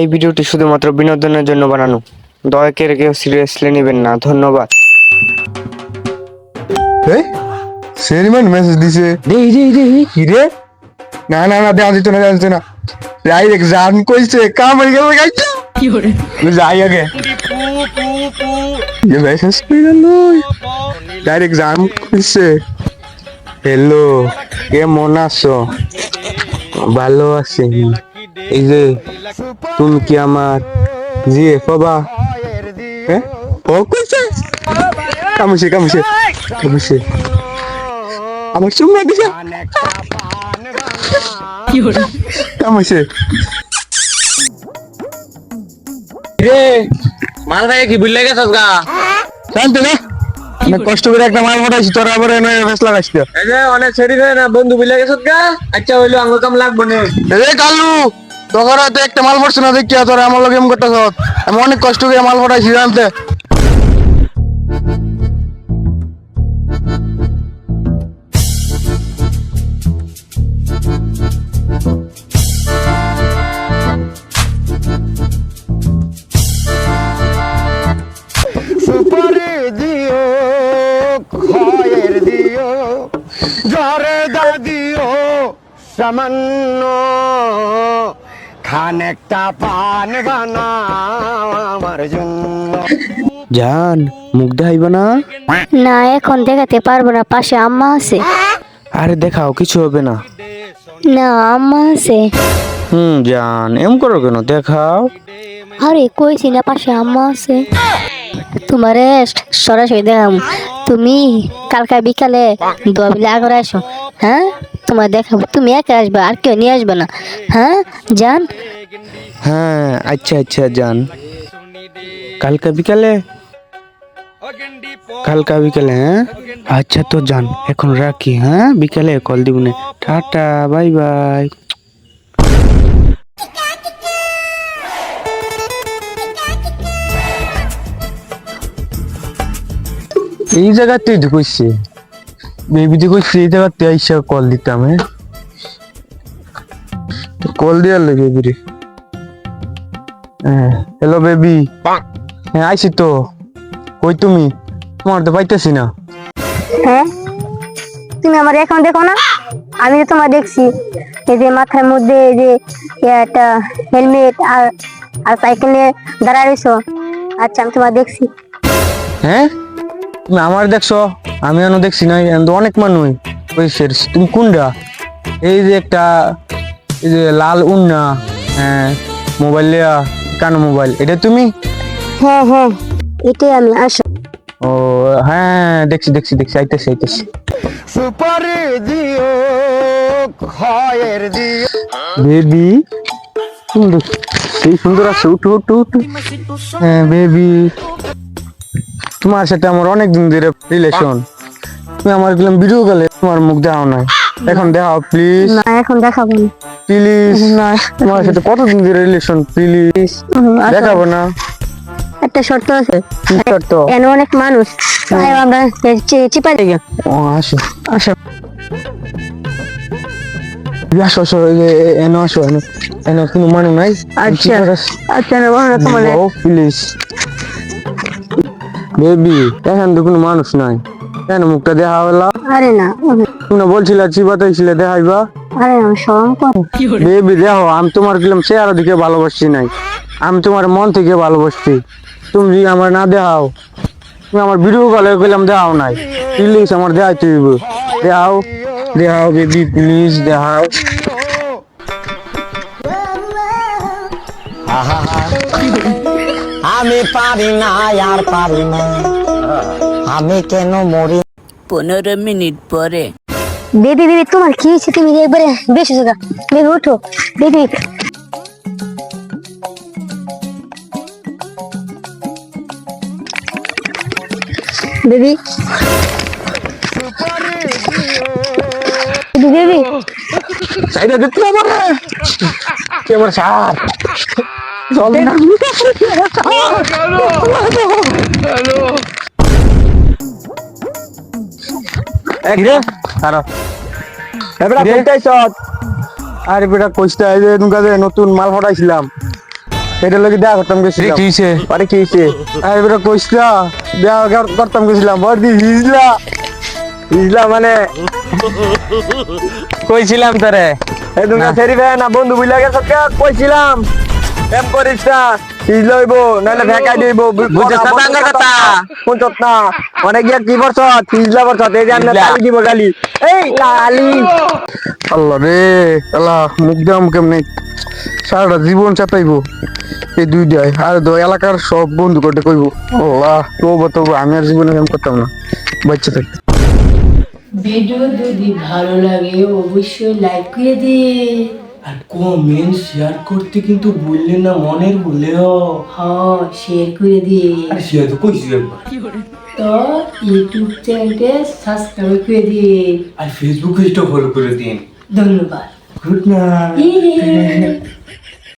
এই ভিডিওটি শুধুমাত্র বিনোদনের জন্য বানানো। দয়া করে কেউ সিরিয়াসলি নেবেন না। ধন্যবাদ। এই সেরিমান মেসেজ দিছে। দেই দেই দেই কি রে? না না না দেওয়া দিত না দেওয়া দিত না। ডাইরেক্ট জান কইছে গেল গাইছে যাই আগে। ये মেসেজ কইরা লই ডাইরেক্ট জান কইছে হ্যালো কেমন আছো? ভালো আছি। এই যে তুমি কি আমার? জি বাবা। হ্যাঁ? ও কইছে? কামছে কামছে কামছে। আমার চুমা দিছে। কামছে। রে মাল ভাই কি বুঝলে গেছস গা? শান্ত না? অনেক কষ্ট করে একটা মাল মোটাইছি তোর আবার এনে ফেস লাগাইছি এই যে অনেক ছেড়ি না বন্ধু বুঝলে গেছস গা? আচ্ছা হইল আঙ্গ কাম লাগবো না। রে কালু। তোর হাতে একটা মাল পড়ছে না, দেখিয়া তোর আমার লগে এম করতেছ। আমি অনেক কষ্ট করে মাল মোটাইছি জানতে। সুপারি দিও, খয়ের দিও দিও, সামান্য খানেকটা পান বানাও আমার জন্য। জান মুখ দেখাইব না? না এখন দেখাতে পারব না পাশে আম্মা আছে। আরে দেখাও কিছু হবে না। না আম্মা আছে। হুম জান এম করো কেন? দেখাও। আরে কইছি না পাশে আম্মা আছে। তোমারে সরাসরি দেখাম। তুমি কালকা বিকালে দোয়া বিলে আগরে আসো হ্যাঁ? তোমার দেখাবো। তুমি একা আসবে আর কেউ নিয়ে আসবে না। হ্যাঁ জান? হ্যাঁ আচ্ছা আচ্ছা জান। কালকা বিকালে? কালকা বিকালে হ্যাঁ? আচ্ছা তো জান এখন রাখি হ্যাঁ? বিকালে কল দিব না। Tata bye bye. এই জায়গাতেই তো কল দিতাম হ্যাঁ? কল লাগে বেবি হ্যাঁ হ্যালো বেবি হ্যাঁ আইসি তো। কই তুমি? তোমার তো পাইতেছি না। হ্যাঁ? তুমি আমার এখন দেখো না? আমি তো তোমার দেখছি। এই যে মাথার মধ্যে এই যে একটা হেলমেট আর আর সাইকেল নিয়ে দাঁড়া রয়েছো আচ্ছা আমি তোমার দেখছি। হ্যাঁ? তুমি আমার দেখছ আমি এখনও দেখছি না এখন তো অনেক মানুষ ওই সের তুমি কোনটা এই যে একটা এই যে লাল উন্না হ্যাঁ মোবাইল লিয়া কানো মোবাইল? এটা তুমি? হ্যাঁ হ্যাঁ এটাই আমি আসো। ও হ্যাঁ দেখছি দেখছি দেখছি আইতেছি আইতেছি। সুপারি দিও খয়ের দিও বেবি সুন্দর সেই সুন্দর আছে উঠু উঠু উঠু। হ্যাঁ বেবি। তোমার সাথে আমার অনেক দিন ধরে রিলেশন তুমি আমার গেলাম ভিডিও গেলে তোমার মুখ দেখাও নাই। এখন দেখাও প্লিজ না এখন দেখাবো না। প্লিজ না। তোমার সাথে কতদিন ধরে রিলেশন প্লিজ দেখাবো না। একটা শর্ত আছে। শর্ত? এনে অনেক মানুষ তাই আমরা চিপা দিই ও আসো। আসো। আসো আসো এনো আসো এনো। এনো কোনো মানুষ নাই। আচ্ছা। আচ্ছা না তোমার ও প্লিজ বেবি এখন তো কোনো মানুষ নাই। কেন মুখটা দেখা হলো আরে না তুমি না বলছিলে চিবাতাইছিলে দেখাইবা? আরে আমি সরম কর। বেবি দেখো আমি তোমার গেলাম চেহারা দিকে ভালোবাসছি নাই। আমি তোমার মন থেকে ভালোবাসছি। তুমি যদি আমার না দেখাও তুমি আমার ভিডিও কলে গেলাম দেখাও নাই। প্লিজ আমার দেখাইতে হইব। দেখাও দেখাও বেবি প্লিজ দেখাও। আমি পারি না আর পারি না। আমি কেন মরি? পনেরো মিনিট পরে। বেবি বেবি তোমার কি হয়েছে? তুমি একবারে বেশি জায়গা বেবি উঠো। বেবি। বেবি। Baby baby. সাইডে দিতে আমার। কি আমার সার? চল না। এক রে সারা এবড়া কইতাই সত আরে বেটা কইস্তা এই যে নুকা যে নতুন মাল ফটাইছিলাম। এটা লোকে দেখা করতাম গেছিলাম। কি হইছে? আরে কি হইছে? আরে বেটা কইস্তা দেখা কর- করতাম গেছিলাম। বড়দি হিজলা। হিজলা মানে কইছিলাম তোরে। এই তুমি ফেরি না বন্ধু বুঝলা গেছ কইছিলাম? এম করিস না হিজলা হইব নাহলে ভেকাই দিব বুঝছস না বাংলা কথা? বুঝছত না অনেক গিয়া কি করছ হিজলা করছ এই যে আমরা। কালি দিব গালি এই কালি আল্লাহ রে আল্লাহ মুখ দাম কেমনে সারাটা জীবন চাপাইবো এই দুই দেয় আর দো এলাকার সব বন্ধু করতে কইব। আল্লাহ তবু তবু আমি আর জীবনে এরকম করতাম না। বাচ্চা থাকতে ভিডিও যদি ভালো লাগে অবশ্যই লাইক করে দে আর কমেন্ট শেয়ার করতে কিন্তু বললেন না মনের বলেও হ্যাঁ শেয়ার করে দে। আর শেয়ার তো কইছি একবার তো ইউটিউব চ্যানেলে সাবস্ক্রাইব করে দে। আর ফেসবুক পেজটা ফলো করে দিন। ধন্যবাদ। Good night.